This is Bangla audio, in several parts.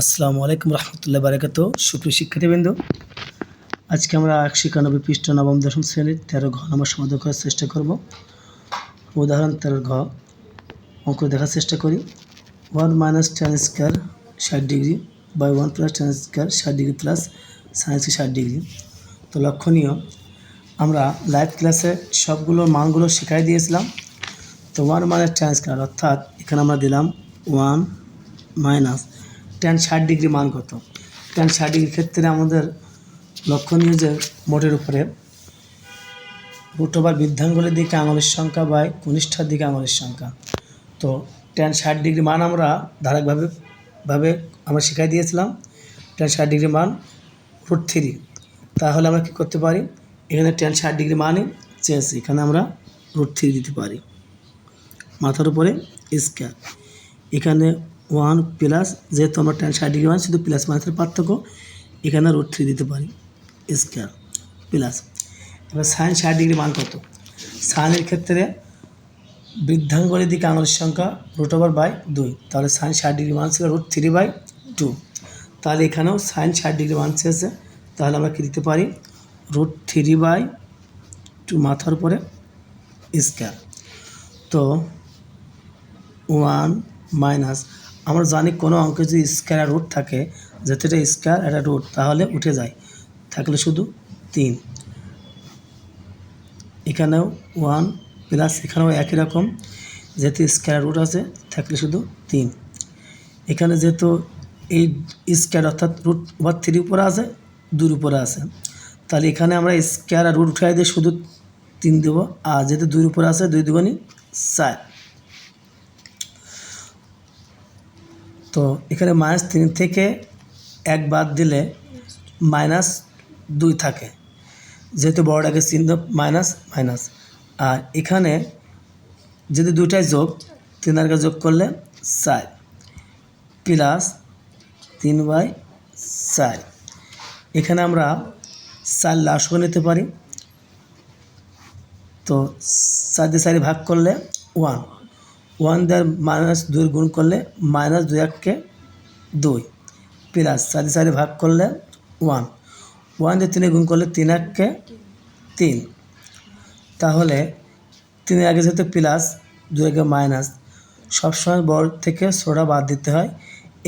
আসসালামু আলাইকুম রহমতুল্লাহ বারাকাত সুপ্রিয় শিক্ষার্থীবৃন্দ, আজকে আমরা একশো একানব্বই পৃষ্ঠ নবম দশম শ্রেণির তেরো ঘ নম্বর সমাধান করার চেষ্টা করব। উদাহরণ তেরো ঘ, অঙ্ক দেখার চেষ্টা করি। ওয়ান মাইনাস টেন স্কোয়ার ষাট degree by one plus tan square ষাট ডিগ্রি প্লাস সায়েন্সি ষাট ডিগ্রি। তো লক্ষণীয়, আমরা লাইভ ক্লাসে সবগুলো মানগুলো শেখাই দিয়েছিলাম। তো ওয়ান মাইনাস টেন স্কোয়ার, অর্থাৎ এখানে আমরা দিলাম ওয়ান মাইনাস টেন ষাট ডিগ্রি মান কত? টেন ষাট ডিগ্রির ক্ষেত্রে আমাদের লক্ষণীয় যে মোটের উপরে রুট ওভার বৃদ্ধাঙ্গুলের দিকে আঙুলের সংখ্যা বাই কনিষ্ঠার দিকে আঙুলের সংখ্যা। তো টেন ষাট ডিগ্রি মান আমরা ধারাকভাবে, ভাবে আমরা শিখাই দিয়েছিলাম টেন ষাট ডিগ্রি মান রুট থ্রি তাহলে আমরা কী করতে পারি? এখানে টেন ষাট ডিগ্রি মানই চেয়েছি, এখানে আমরা রুট থ্রি দিতে পারি। মাথার উপরে স্কোয়ার এখানে ওয়ান প্লাস, যেহেতু আমরা টেন ষাট ডিগ্রি মান শুধু প্লাস মাইনাসের পার্থক্য, এখানে রুট থ্রি দিতে পারি স্কোয়ার প্লাস এবার সাইন ষাট ডিগ্রি মান কত? সাইনের ক্ষেত্রে বৃদ্ধাঙ্গুলের দিকে আঙুলের সংখ্যা রুট ওভার বাই দুই। তাহলে সাইন ষাট ডিগ্রি মান ছিল রুট থ্রি বাই টু তাহলে এখানেও সাইন ষাট ডিগ্রি মান চেয়েছে তাহলে আমরা কী দিতে পারি? রুট থ্রি বাই টু মাথার উপরে স্কোয়ার তো ওয়ান মাইনাস আমরা জানি কোনো অঙ্কে যদি স্কোয়ার রুট থাকে যেহেতু এটা স্কোয়ার একটা রুট তাহলে উঠে যায়। থাকলে শুধু তিন। এখানেও ওয়ান প্লাস এখানেও একই রকম। যেহেতু স্কোয়ার রুট আছে, থাকলে শুধু তিন। এখানে যেহেতু এই স্কোয়ার অর্থাৎ রুট ওভার থ্রি উপরে আছে, দুর উপরে আছে। তাহলে এখানে আমরা স্কোয়ার আর রুট উঠাই দিয়ে শুধু তিন দেবো, আর যেহেতু দুই উপরে আছে, দুই দুগুণই চার। তো এখানে মাইনাস তিন থেকে এক বাদ দিলে মাইনাস দুই থাকে। যেহেতু বড়টাকে চিহ্ন মাইনাস মাইনাস আর এখানে যদি দুইটাই যোগ তিন আর যোগ করলে চার। প্লাস তিন বাই চার। এখানে আমরা চার লাশও নিতে পারি। তো চার দিয়ে ভাগ করলে ওয়ান ওয়ান দেওয়ার মাইনাস দুই গুণ করলে মাইনাস দুই এককে দুই, প্লাস চারি চারি ভাগ করলে ওয়ান। ওয়ান দিয়ে তিনে গুণ করলে তিন এককে তিন। তাহলে তিনের আগে যেহেতু প্লাস, দুই আগে মাইনাস, সবসময় বড় থেকে ছোটা বাদ দিতে হয়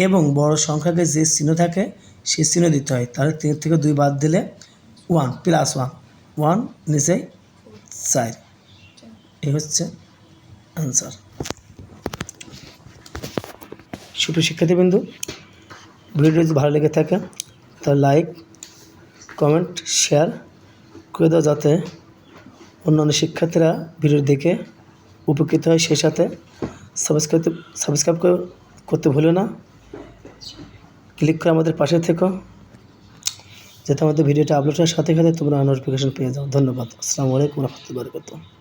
এবং বড় সংখ্যাকে যে চিহ্ন থাকে সে চিহ্ন দিতে হয়। তাহলে তিন থেকে দুই বাদ দিলে ওয়ান, প্লাস ওয়ান। ওয়ান নিচেই চার। এই হচ্ছে অ্যান্সার সুপ্রিয় শিক্ষার্থীবৃন্দু ভিডিও যদি ভালো লেগে থাকে, তাহলে লাইক কমেন্ট শেয়ার করে দাও যাতে অন্যান্য শিক্ষার্থীরা ভিডিও দেখে উপকৃত হয়। সেই সাথে সাবস্ক্রাইব সাবস্ক্রাইব করতে ভুলো না। ক্লিক করে আমাদের পাশে থেকো। যাতে আমাদের ভিডিওটা আপলোড হওয়ার সাথে সাথে তোমরা নোটিফিকেশন পেয়ে যাও। ধন্যবাদ। আসসালামু আলাইকুম রহমতুল্লাহ